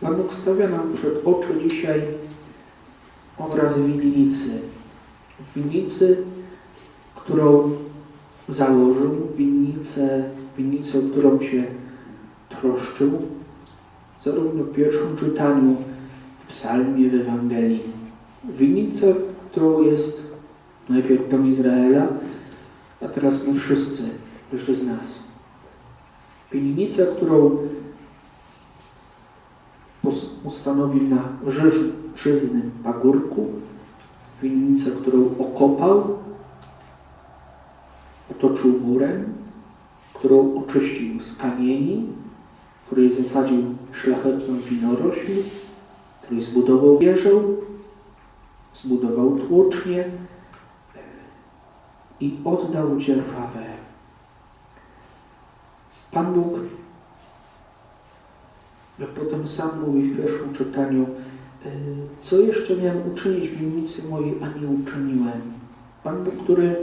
Pan Bóg stawia nam przed oczy dzisiaj obraz winnicy. Winnicy, którą założył, winnicę, winnicę, o którą się troszczył, zarówno w pierwszym czytaniu, w psalmie, w Ewangelii. Winnicę, którą jest najpierw dom Izraela, a teraz my wszyscy, każdy z nas. Winnicę, którą ustanowił na żyznym pagórku, winnicę, którą okopał, otoczył murem, którą oczyścił z kamieni, której zasadził szlachetną winorośl, której zbudował wieżę, zbudował tłocznie i oddał dzierżawę. Pan Bóg, jak potem sam mówi w pierwszym czytaniu, y, co jeszcze miałem uczynić w winnicy mojej, a nie uczyniłem. Pan Bóg, który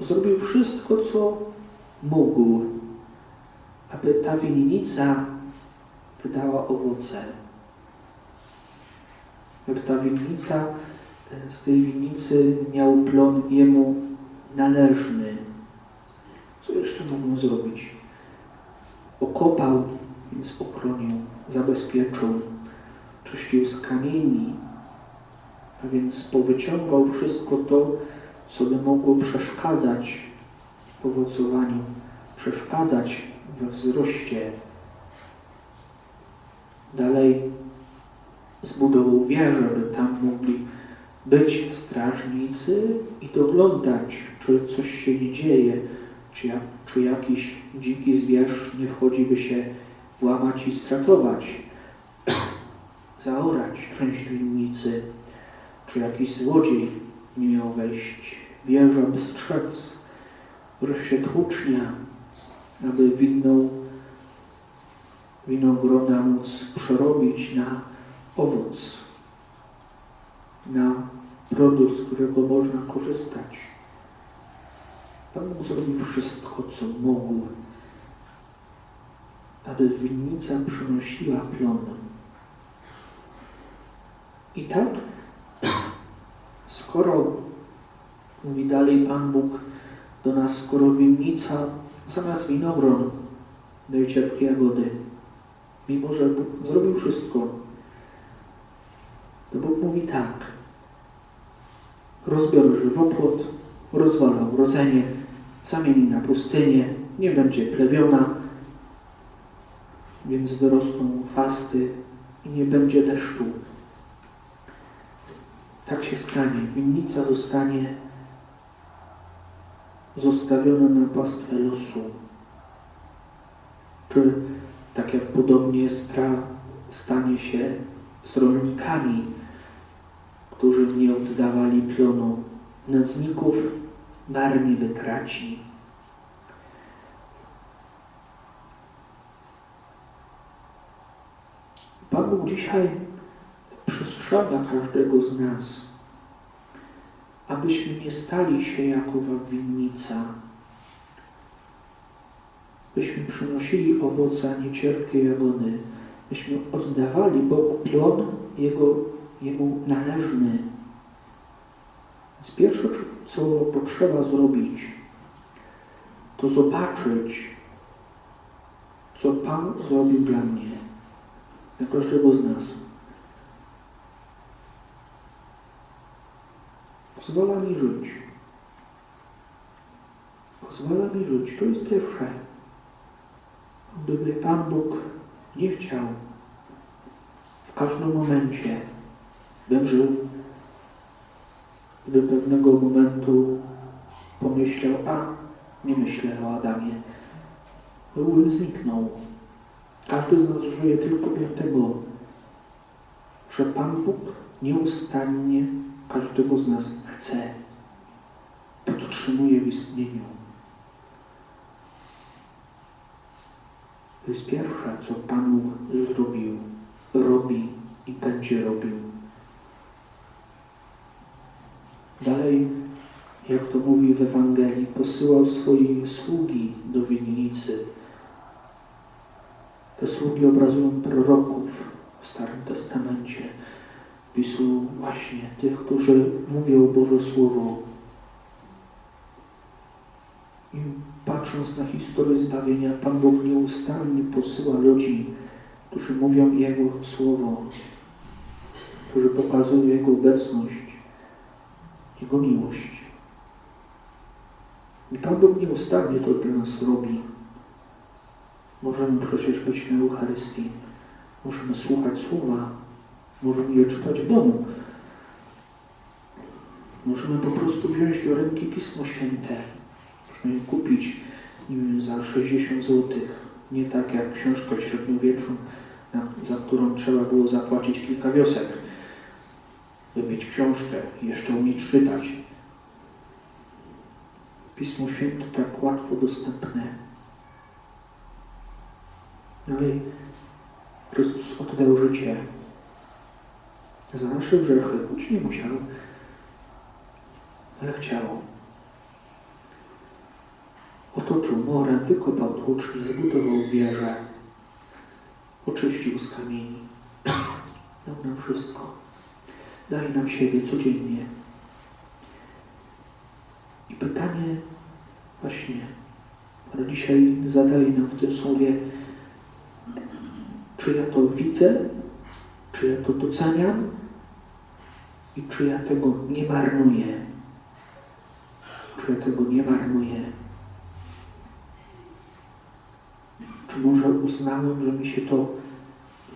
zrobił wszystko, co mógł, aby ta winnica wydała owoce. Aby ta winnica, y, z tej winnicy miał plon jemu należny. Co jeszcze mógł zrobić? Okopał, więc ochronił, zabezpieczył, czyścił z kamieni, a więc powyciągał wszystko to, co by mogło przeszkadzać owocowaniu, przeszkadzać we wzroście. Dalej zbudował wieżę, by tam mogli być strażnicy i doglądać, czy coś się nie dzieje, czy, jak, czy jakiś dziki zwierz nie wchodzi, by się włamać i stratować, zaorać część winnicy, czy jakiś złodziej nie miał wejść, wieża, by strzec, wreszcie tłucznia, aby winną, winogrona móc przerobić na owoc, na produkt, z którego można korzystać. Pan Bóg zrobił wszystko, co mógł, aby winnica przynosiła plon. I tak, skoro, mówi dalej Pan Bóg do nas, skoro winnica zamiast winogron daje jagody, mimo że Bóg zrobił wszystko, to Bóg mówi tak, rozbiorę żywopłot, rozwalę urodzenie, zamieni na pustynię, nie będzie plewiona, więc wyrosną fasty i nie będzie deszczu. Tak się stanie. Winnica zostanie zostawiona na pastwę losu. Czy tak jak podobnie stra stanie się z rolnikami, którzy nie oddawali plonu nędzników, marni wytraci. Pan Bóg dzisiaj przestrzega każdego z nas, abyśmy nie stali się jak owa winnica, byśmy przynosili owoce, a nie cierpkie byśmy oddawali Bogu plon Jego, Jemu należny. Więc pierwsze, co potrzeba zrobić, to zobaczyć, co Pan zrobił dla mnie, dla każdego z nas. Pozwala mi żyć. Pozwala mi żyć. To jest pierwsze. Gdyby Pan Bóg nie chciał, w każdym momencie bym żył, gdy pewnego momentu pomyślał, a nie myślę o Adamie, byłbym zniknął. Każdy z nas żyje tylko dlatego, że Pan Bóg nieustannie każdego z nas chce, podtrzymuje w istnieniu. To jest pierwsze, co Pan Bóg zrobił, robi i będzie robił. Dalej, jak to mówi w Ewangelii, posyłał swoje sługi do winnicy. Te sługi obrazują proroków, w Starym Testamencie, pisu właśnie tych, którzy mówią Boże Słowo. I patrząc na historię zbawienia, Pan Bóg nieustannie posyła ludzi, którzy mówią Jego Słowo, którzy pokazują Jego obecność, Jego miłość. I Pan Bóg nieustannie to dla nas robi. Możemy być na Eucharystii, możemy słuchać Słowa, możemy je czytać w domu. Możemy po prostu wziąć do ręki Pismo Święte. Można je kupić nie wiem, za 60 zł. Nie tak jak książka w średniowieczu, za którą trzeba było zapłacić kilka wiosek, by mieć książkę i jeszcze umieć czytać. Pismo Święte tak łatwo dostępne. Ale Chrystus oddał życie za nasze grzechy, choć nie musiał, ale chciał. Otoczył morem, wykopał tłucznię, zbudował wieżę, oczyścił z kamieni. Dał nam wszystko. Daje nam siebie codziennie. I pytanie właśnie, które dzisiaj zadaje nam w tym słowie, czy ja to widzę, czy ja to doceniam i czy ja tego nie marnuję. Czy ja tego nie marnuję. Czy może uznałem, że mi się to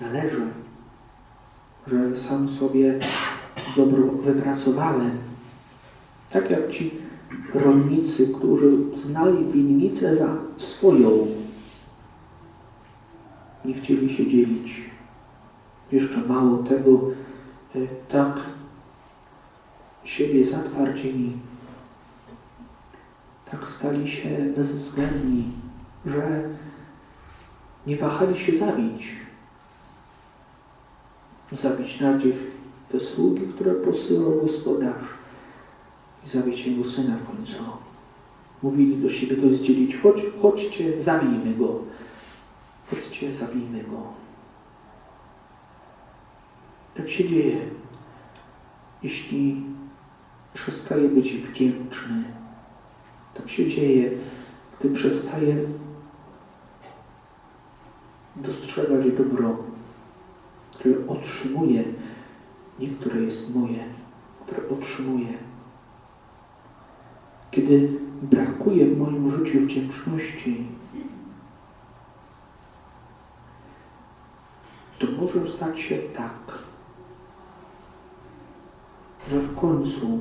należy, że sam sobie dobro wypracowałem. Tak jak ci rolnicy, którzy znali winnicę za swoją, nie chcieli się dzielić. Jeszcze mało tego, e, tak siebie zatwardzili, tak stali się bezwzględni, że nie wahali się zabić. Zabić najpierw te sługi, które posyłał gospodarz i zabić jego syna w końcu. Mówili do siebie to zdzielić, chodź, chodźcie, zabijmy go. Chodźcie, zabijmy go. Tak się dzieje, jeśli przestaje być wdzięczny. Tak się dzieje, gdy przestaje dostrzegać dobro, które otrzymuje, nie które jest moje, które otrzymuje. Kiedy brakuje w moim życiu wdzięczności, może stać się tak, że w końcu,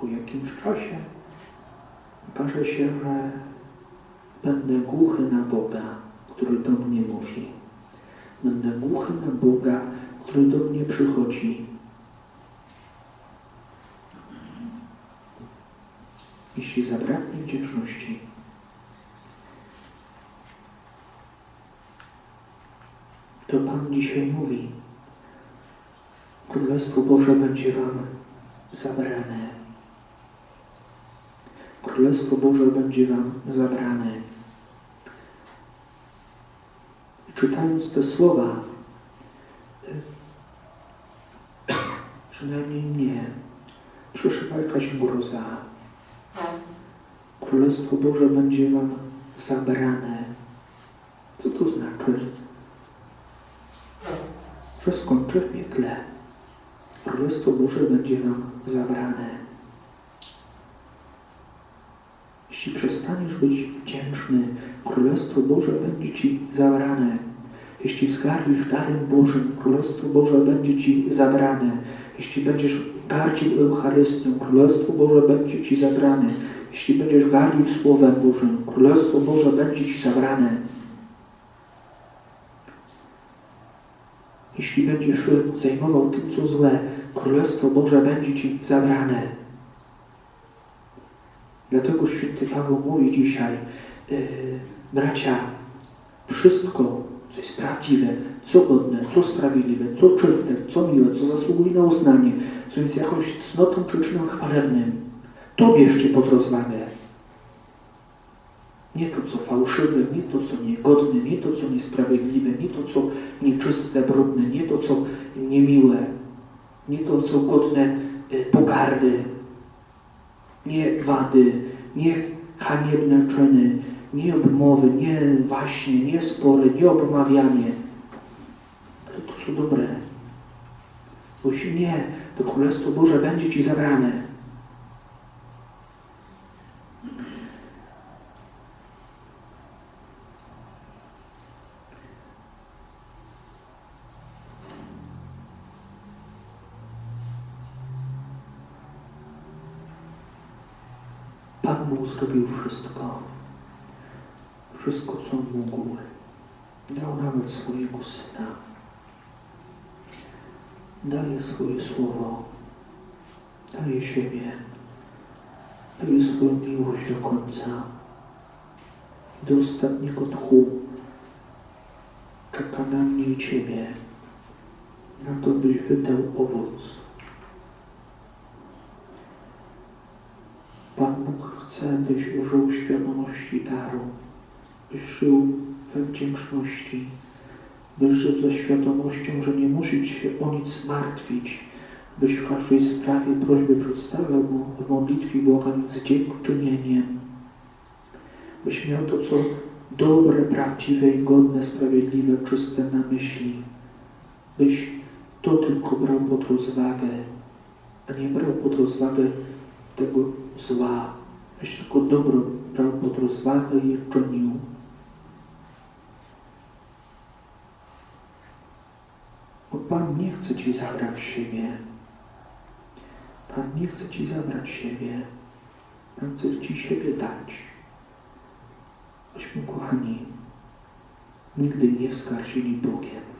po jakimś czasie, okaże się, że będę głuchy na Boga, który do mnie mówi. Będę głuchy na Boga, który do mnie przychodzi. Jeśli zabraknie wdzięczności, to Pan dzisiaj mówi, Królestwo Boże będzie Wam zabrane. Królestwo Boże będzie Wam zabrane. I czytając te słowa, przynajmniej mnie, przeszywa jakaś groza. Królestwo Boże będzie Wam zabrane. Co to znaczy? Że skończę w piekle. Królestwo Boże będzie Wam zabrane. Jeśli przestaniesz być wdzięczny, Królestwo Boże będzie Ci zabrane. Jeśli wzgardzisz darem Bożym, Królestwo Boże będzie Ci zabrane. Jeśli będziesz gardził Eucharystią, Królestwo Boże będzie Ci zabrane. Jeśli będziesz gardził Słowem Bożym, Królestwo Boże będzie Ci zabrane. Jeśli będziesz zajmował tym, co złe, Królestwo Boże będzie Ci zabrane. Dlatego święty Paweł mówi dzisiaj, yy, bracia, wszystko, co jest prawdziwe, co godne, co sprawiedliwe, co czyste, co miłe, co zasługuje na uznanie, co jest jakąś cnotą czy czynem chwalebnym, to bierzcie pod rozwagę. Nie to, co fałszywe, nie to, co niegodne, nie to, co niesprawiedliwe, nie to, co nieczyste, brudne, nie to, co niemiłe, nie to, co godne y, pogardy, nie wady, nie haniebne czyny, nie obmowy, nie waśnie, nie spory, nie obmawianie. Ale to są dobre. Bo jeśli nie, to Królestwo Boże będzie Ci zabrane. Pan Bóg zrobił wszystko. Wszystko, co mógł. Dał nawet swojego Syna. Daje swoje słowo. Daje siebie. Daje swoją miłość do końca. Do ostatniego tchu. Czeka na mnie i Ciebie. Na to, byś wydał owoc. Pan Chce, byś użył świadomości daru, byś żył we wdzięczności, byś żył ze świadomością, że nie musisz się o nic martwić, byś w każdej sprawie prośby przedstawiał Mu w modlitwie błaganiu z dziękczynieniem, byś miał to, co dobre, prawdziwe i godne, sprawiedliwe, czyste na myśli, byś to tylko brał pod rozwagę, a nie brał pod rozwagę tego zła, byś tylko dobro brał pod rozwagę i czynił. Bo Pan nie chce Ci zabrać siebie. Pan nie chce Ci zabrać siebie. Pan chce Ci siebie dać. Byśmy, kochani, nigdy nie wskarżyli Bogiem.